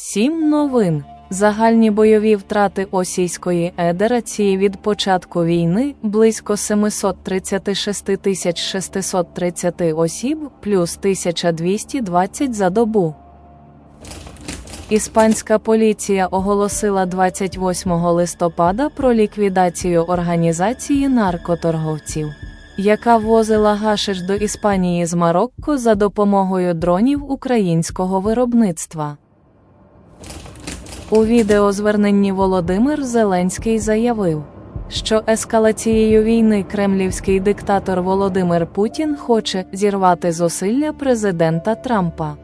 Сім новин. Загальні бойові втрати Осійської Едерації від початку війни близько 736 630 осіб плюс 1220 за добу. Іспанська поліція оголосила 28 листопада про ліквідацію організації наркоторговців, яка ввозила гашиш до Іспанії з Марокко за допомогою дронів українського виробництва. У відеозверненні Володимир Зеленський заявив, що ескалацією війни кремлівський диктатор Володимир Путін хоче зірвати зусилля президента Трампа.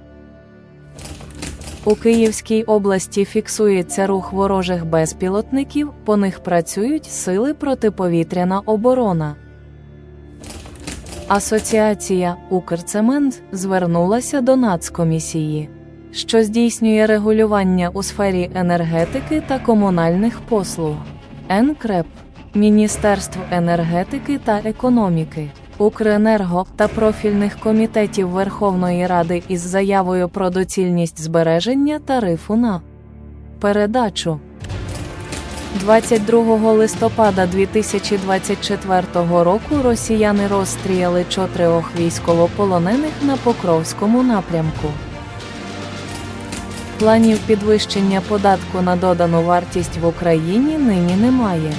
У Київській області фіксується рух ворожих безпілотників, по них працюють сили протиповітряна оборона. Асоціація Укрцемент звернулася до Нацкомісії, що здійснює регулювання у сфері енергетики та комунальних послуг. НКРЕП, Міністерств енергетики та економіки, Укренерго та профільних комітетів Верховної Ради із заявою про доцільність збереження тарифу на передачу. 22 листопада 2024 року росіяни розстріляли чотирьох військовополонених на Покровському напрямку. Планів підвищення податку на додану вартість в Україні нині немає.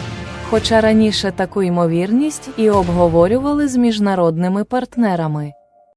Хоча раніше таку ймовірність і обговорювали з міжнародними партнерами.